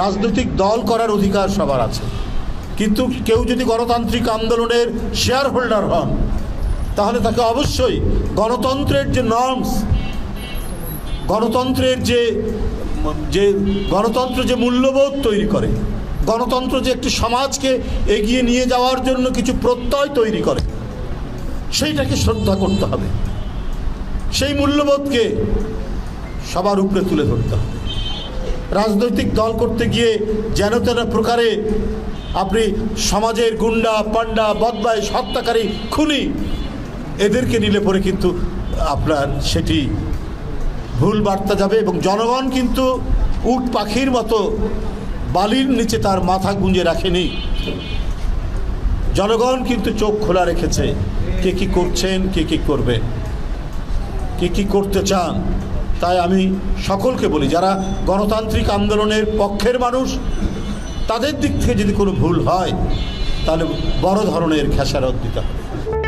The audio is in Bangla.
রাজনৈতিক দল করার অধিকার সবার আছে। কিন্তু কেউ যদি গণতান্ত্রিক আন্দোলনের শেয়ার হোল্ডার হন, তাহলে তাকে অবশ্যই গণতন্ত্রের যে নর্মস গণতন্ত্রের যে যে, গণতন্ত্র যে মূল্যবোধ তৈরি করে, গণতন্ত্র যে একটি সমাজকে এগিয়ে নিয়ে যাওয়ার জন্য কিছু প্রত্যয় তৈরি করে, সেইটাকে শ্রদ্ধা করতে হবে। সেই মূল্যবোধকে সবার উপরে তুলে ধরতে হবে। রাজনৈতিক দল করতে গিয়ে যেন তেন প্রকারে আপনি সমাজের গুন্ডা পান্ডা বদমাই হত্যাকারী, খুনি এদেরকে নিলে পরে কিন্তু আপনার সেটি ভুল বার্তা যাবে এবং জনগণ কিন্তু উট পাখির মতো বালির নিচে তার মাথা গুঁজে রাখেনি। জনগণ কিন্তু চোখ খোলা রেখেছে, কে কি করছেন, কে কি করবে, কে কি করতে চান। তাই আমি সকলকে বলি, যারা গণতান্ত্রিক আন্দোলনের পক্ষের মানুষ, তাদের দিক থেকে যদি কোনো ভুল হয়, তাহলে বড় ধরনের খেসারত দিতে হবে।